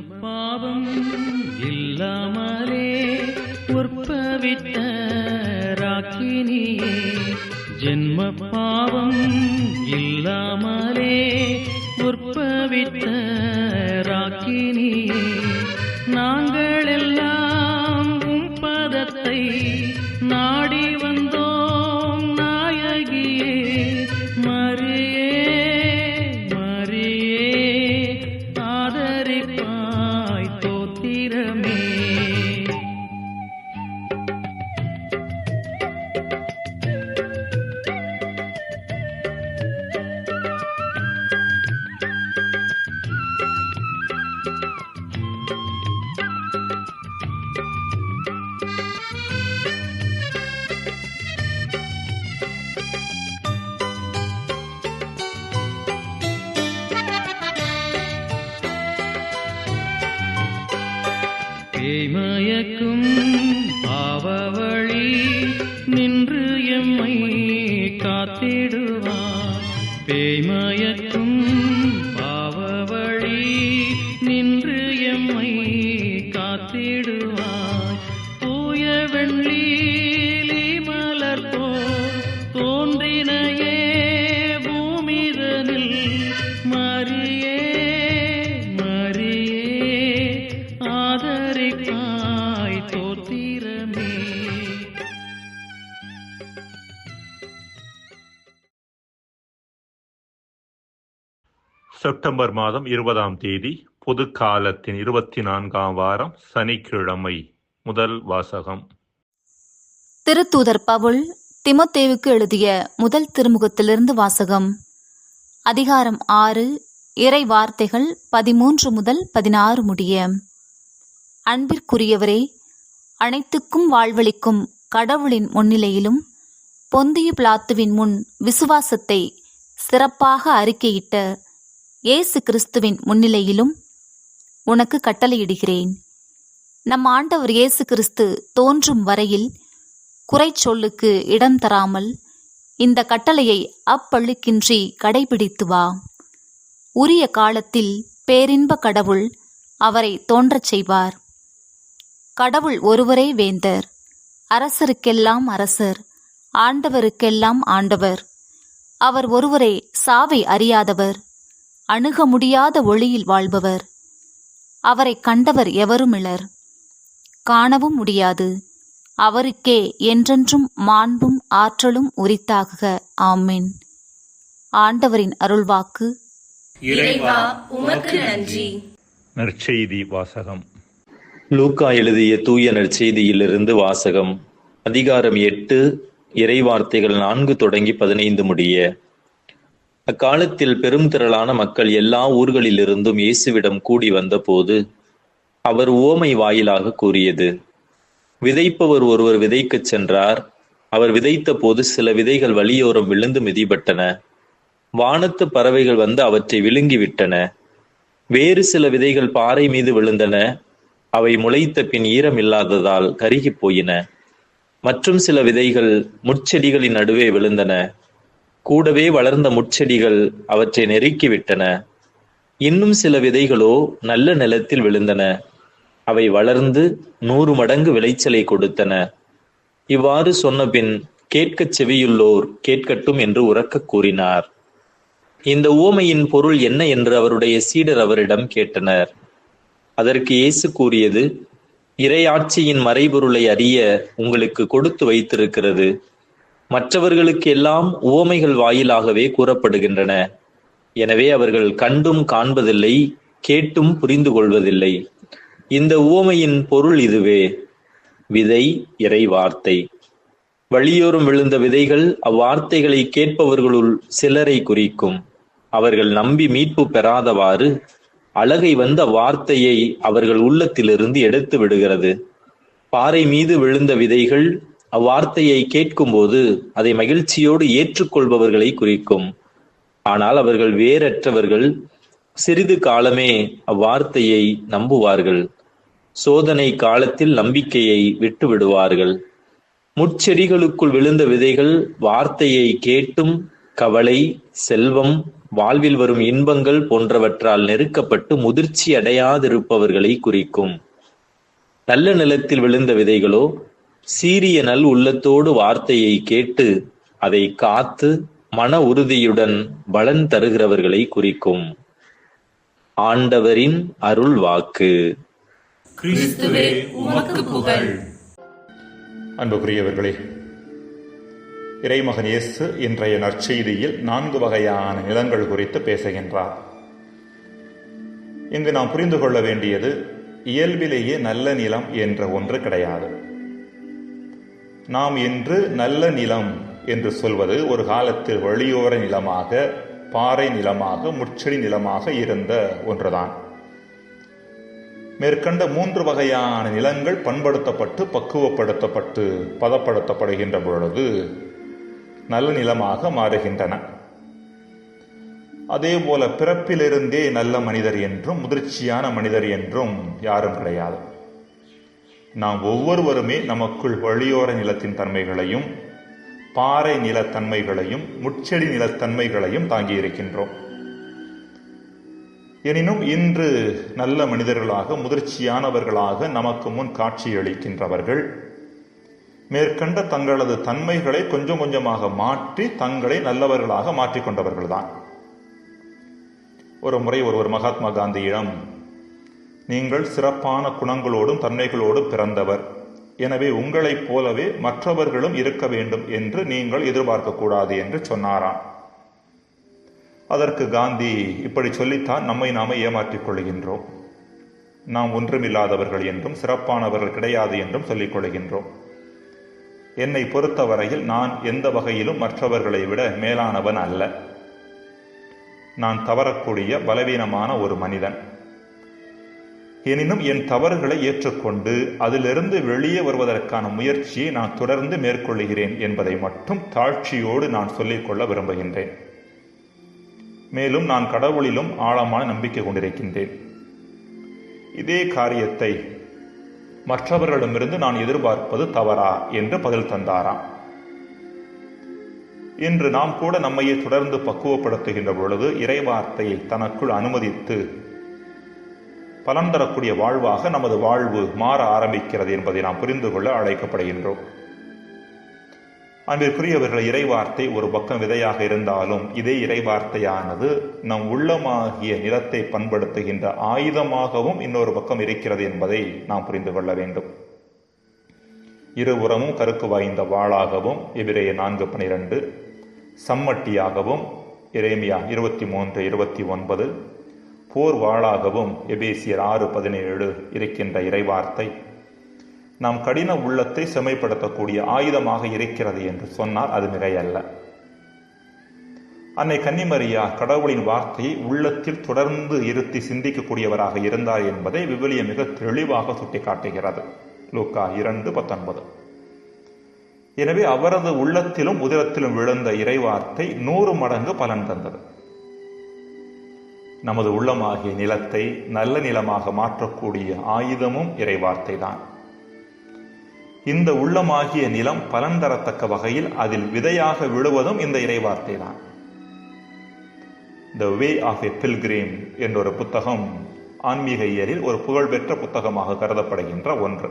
ஜென்ம பாவம் இல்லாமலே உற்பவித்த ராக்கினியே ஜென்ம பாவம் இல்லாமலே உற்பவித்த ராக்கினியே நாங்கள் பேய்மயக்கும் செப்டம்பர் மாதம் இருபதாம் தேதி பொது காலத்தின் இருபத்தி நான்காம் வாரம் சனிக்கிழமை முதல் வாசகம். திருத்தூதர் பவுல் திமத்தேவுக்கு எழுதிய முதல் திருமுகத்திலிருந்து வாசகம். அதிகாரம் ஆறு இறை வார்த்தைகள் பதிமூன்று முதல் பதினாறு முடிய. அன்பிற்குரியவரே அனைத்துக்கும் வாழ்வளிக்கும் கடவுளின் முன்னிலையிலும் பொந்திய பிளாத்துவின் முன் விசுவாசத்தை சிறப்பாக அறிக்கையிட்ட இயேசு கிறிஸ்துவின் முன்னிலையிலும் உனக்கு கட்டளையிடுகிறேன். நம் ஆண்டவர் இயேசு கிறிஸ்து தோன்றும் வரையில் குறைச்சொல்லுக்கு இடம் தராமல் இந்த கட்டளையை அப்பழுக்கின்றி கடைபிடித்து வா. உரிய காலத்தில் பேரின்ப கடவுள் அவரை தோன்றச் செய்வார். கடவுள் ஒருவரே வேந்தர். அரசருக்கெல்லாம் அரசர் ஆண்டவருக்கெல்லாம் ஆண்டவர். அவர் ஒருவரே சாவை அறியாதவர். அணுக முடியாத ஒளியில் வாழ்பவர். அவரை கண்டவர் எவருமிலர்? காணவும் முடியாது. அவருக்கே என்றென்றும் மாண்பும் ஆற்றலும் உரித்தாகுக. ஆமென். ஆண்டவரின் அருள்வாக்கு. இறைவா உமக்கு நன்றி. நற்செய்தி வாசகம். லூக்கா எழுதிய தூய நற்செய்தியிலிருந்து வாசகம். அதிகாரம் எட்டு இறைவார்த்தைகள் நான்கு தொடங்கி பதினைந்து முடிய. அக்காலத்தில் பெரும் திரளான மக்கள் எல்லா ஊர்களிலிருந்தும் இயேசுவிடம் கூடி வந்தபோது அவர் ஓமை வாயிலாக கூறியது. விதைப்பவர் ஒருவர் விதைக்கச் சென்றார். அவர் விதைத்த போது சில விதைகள் வழியோரம் விழுந்து மிதிபட்டன. வானத்து பறவைகள் வந்து அவற்றை விழுங்கிவிட்டன. வேறு சில விதைகள் பாறை மீது விழுந்தன. அவை முளைத்த பின் ஈரம் இல்லாததால் கருகி போயின. மற்றும் சில விதைகள் முட்செடிகளின் நடுவே விழுந்தன. கூடவே வளர்ந்த முட்செடிகள் அவற்றை நெருக்கிவிட்டன. இன்னும் சில விதைகளோ நல்ல நிலத்தில் விழுந்தன. அவை வளர்ந்து நூறு மடங்கு விளைச்சலை கொடுத்தன. இவ்வாறு சொன்னபின் கேட்கச் செவியுள்ளோர் கேட்கட்டும் என்று உறக்க கூறினார். இந்த ஊமையின் பொருள் என்ன என்று அவருடைய சீடர் அவரிடம் கேட்டனர். அதற்கு இயேசு கூறியது இறையாட்சியின் மறைபொருளை அறிய உங்களுக்கு கொடுத்து வைத்திருக்கிறது. மற்றவர்களுக்கு எல்லாம் உவமைகள் வாயிலாகவே கூறப்படுகின்றன. எனவே அவர்கள் கண்டும் காண்பதில்லை கேட்டும் புரிந்து கொள்வதில்லை. இந்த உவமையின் பொருள் இதுவே. விதை இறை வார்த்தை. வழியோரும் விழுந்த விதைகள் அவ்வார்த்தைகளை கேட்பவர்களுள் சிலரை குறிக்கும். அவர்கள் நம்பி மீட்பு பெறாதவாறு அழகை வந்த வார்த்தையை அவர்கள் உள்ளத்திலிருந்து எடுத்து விடுகிறது. பாறை மீது விழுந்த விதைகள் அவ்வார்த்தையை கேட்கும்போது அதை மகிழ்ச்சியோடு ஏற்றுக்கொள்பவர்களை குறிக்கும். ஆனால் அவர்கள் வேறற்றவர்கள் சிறிது காலமே அவ்வார்த்தையை நம்புவார்கள். சோதனை காலத்தில் நம்பிக்கையை விட்டு விடுவார்கள் முட்செடிகளுக்குள் விழுந்த விதைகள் வார்த்தையை கேட்டும் கவலை செல்வம் வாழ்வில் வரும் இன்பங்கள் போன்றவற்றால் நெருக்கப்பட்டு முதிர்ச்சி அடையாதிருப்பவர்களை குறிக்கும். நல்ல நிலத்தில் விழுந்த விதைகளோ சீரிய நல் உள்ளத்தோடு வார்த்தையை கேட்டு அதை காத்து மன உறுதியுடன் பலன் தருகிறவர்களை குறிக்கும். ஆண்டவரின் அருள் வாக்கு. கிறிஸ்துவே உமக்கு புகழ். அன்புக்குரியவர்களே இறைமகன் இயேசு இன்றைய நற்செய்தியில் நான்கு வகையான நிலங்கள் குறித்து பேசுகின்றார். இங்கு நாம் புரிந்து கொள்ள வேண்டியது இயல்பிலேயே நல்ல நிலம் என்ற ஒன்று கிடையாது. நாம் இன்று நல்ல நிலம் என்று சொல்வது ஒரு காலத்தில் வெளியோர நிலமாக பாறை நிலமாக முச்செடி நிலமாக இருந்த ஒன்றுதான். மேற்கண்ட மூன்று வகையான நிலங்கள் பண்படுத்தப்பட்டு பக்குவப்படுத்தப்பட்டு பதப்படுத்தப்படுகின்ற பொழுது நல்ல நிலமாக மாறுகின்றன. அதேபோல பிறப்பிலிருந்தே நல்ல மனிதர் என்றும் முதிர்ச்சியான மனிதர் என்றும் யாரும் கிடையாது. நாம் ஒவ்வொருவருமே நமக்குள் வழியோர நிலத்தின் தன்மைகளையும் பாறை நிலத்தன்மைகளையும் முச்செடி நிலத்தன்மைகளையும் தாங்கி இருக்கின்றோம் எனினும் இன்று நல்ல மனிதர்களாக முதிர்ச்சியானவர்களாக நமக்கு முன் காட்சியளிக்கின்றவர்கள் மேற்கண்ட தங்களது தன்மைகளை கொஞ்சம் கொஞ்சமாக மாற்றி தங்களை நல்லவர்களாக மாற்றிக்கொண்டவர்கள்தான். ஒரு முறை ஒருவர் மகாத்மா காந்தியிடம் நீங்கள் சிறப்பான குணங்களோடும் தன்மைகளோடும் பிறந்தவர். எனவே உங்களைப் போலவே மற்றவர்களும் இருக்க வேண்டும் என்று நீங்கள் எதிர்பார்க்கக்கூடாது என்று சொன்னாராம். அதற்கு காந்தி இப்படி சொல்லித்தான் நம்மை நாம ஏமாற்றிக் கொள்கின்றோம். நாம் ஒன்றுமில்லாதவர்கள் என்றும் சிறப்பானவர்கள் கிடையாது என்றும் சொல்லிக் கொள்கின்றோம். என்னை பொறுத்தவரையில் நான் எந்த வகையிலும் மற்றவர்களை விட மேலானவன் அல்ல. நான் தவறக்கூடிய பலவீனமான ஒரு மனிதன். எனினும் என் தவறுகளை ஏற்றுக்கொண்டு அதிலிருந்து வெளியே வருவதற்கான முயற்சியை நான் தொடர்ந்து மேற்கொள்கிறேன் என்பதை மட்டும் தாழ்ச்சியோடு நான் சொல்லிக்கொள்ள விரும்புகின்றேன். மேலும் நான் கடவுளிலும் ஆழமான நம்பிக்கை கொண்டிருக்கின்றேன். இதே காரியத்தை மற்றவர்களிடமிருந்து நான் எதிர்பார்ப்பது தவறா என்று பதில் தந்தாராம். இன்று நாம் கூட நம்மையே தொடர்ந்து பக்குவப்படுத்துகின்ற பொழுது இறைவார்த்தையை தனக்குள் அனுமதித்து பலன் தரக்கூடிய வாழ்வாக நமது வாழ்வு மாற ஆரம்பிக்கிறது என்பதை நாம் புரிந்து கொள்ள அழைக்கப்படுகின்றோம். அன்பிற்குரியவர்கள் இறைவார்த்தை ஒரு பக்கம் விதையாக இருந்தாலும் இதே இறைவார்த்தையானது நம் உள்ளமாகிய நிலத்தை பண்படுத்துகின்ற ஆயுதமாகவும் இன்னொரு பக்கம் இருக்கிறது என்பதை நாம் புரிந்து கொள்ள வேண்டும். இருபுறமும் கருக்கு வாய்ந்த வாளாகவும் எபிரேய நான்கு பனிரெண்டு சம்மட்டியாகவும் எரேமியா இருபத்தி மூன்று இருபத்தி ஒன்பது போர் வாளாகவும் எபேசியர் ஆறு பதினேழு இருக்கின்ற இறைவார்த்தை நாம் கடின உள்ளத்தை செமைப்படுத்தக்கூடிய ஆயுதமாக இருக்கிறது என்று சொன்னால் அது மிகையல்ல. அன்னை கன்னிமரியா கடவுளின் வார்த்தையை உள்ளத்தில் தொடர்ந்து இருத்தி சிந்திக்கக்கூடியவராக இருந்தார் என்பதை விவிலிய மிக தெளிவாக சுட்டிக்காட்டுகிறது. லூக்கா இரண்டு பத்தொன்பது. எனவே அவரது உள்ளத்திலும் உதிரத்திலும் விழுந்த இறைவார்த்தை நூறு மடங்கு பலன் தந்தது. நமது உள்ளமாகிய நிலத்தை நல்ல நிலமாக மாற்றக்கூடிய ஆயுதமும் இறைவார்த்தை தான் இந்த உள்ளமாகிய நிலம் பலன் தரத்தக்க வகையில் அதில் விதையாக விழுவதும் இந்த இறைவார்த்தை தான் த வே ஆஃப் எ பில்கிரீம் என்ற ஒரு புத்தகம் ஆன்மீக இயலில் ஒரு புகழ்பெற்ற புத்தகமாக கருதப்படுகின்ற ஒன்று.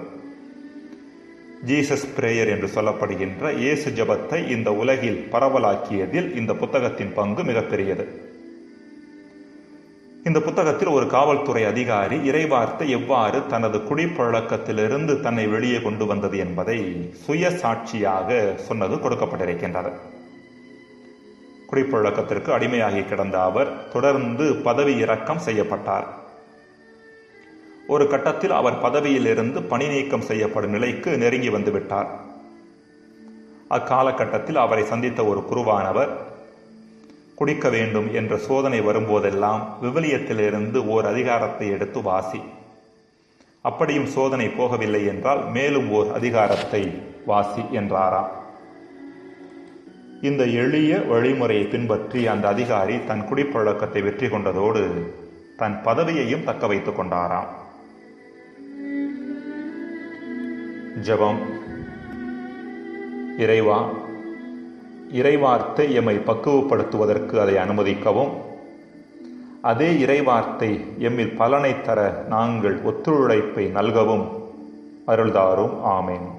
ஜீசஸ் பிரேயர் என்று சொல்லப்படுகின்ற இயேசு ஜபத்தை இந்த உலகில் பரவலாக்கியதில் இந்த புத்தகத்தின் பங்கு மிகப்பெரியது. இந்த புத்தகத்தில் ஒரு காவல்துறை அதிகாரி இறைவார்த்தை எவ்வாறு தனது குடிப்பழக்கத்திலிருந்து தன்னை வெளியே கொண்டு வந்தது என்பதை சுய சாட்சியாக சொன்னது கொடுக்கப்பட்டிருக்கின்றது. குடிப்பழக்கத்திற்கு அடிமையாகி கிடந்த அவர் தொடர்ந்து பதவி இறக்கம் செய்யப்பட்டார். ஒரு கட்டத்தில் அவர் பதவியிலிருந்து பணி நீக்கம் செய்யப்படும் நிலைக்கு நெருங்கி வந்துவிட்டார். அக்காலகட்டத்தில் அவரை சந்தித்த ஒரு குருவானவர் குடிக்க வேண்டும் என்ற சோதனை வரும்போதெல்லாம் விவிலியத்திலிருந்து ஓர் அதிகாரத்தை எடுத்து வாசி. அப்படியும் சோதனை போகவில்லை என்றால் மேலும் ஓர் அதிகாரத்தை வாசி என்றாராம் இந்த எளிய வழிமுறையை பின்பற்றி அந்த அதிகாரி தன் குடிப்பழக்கத்தை வெற்றி கொண்டதோடு தன் பதவியையும் தக்க வைத்துக் கொண்டாராம். ஜெபம். இறைவா இறைவார்த்தை எம்மை பக்குவப்படுத்துவதற்கு அதை அனுமதிக்கவும். அதே இறைவார்த்தை எம்மில் பலனை தர நாங்கள் ஒத்துழைப்பை நல்கவும். அருள்தாரும். ஆமேன்.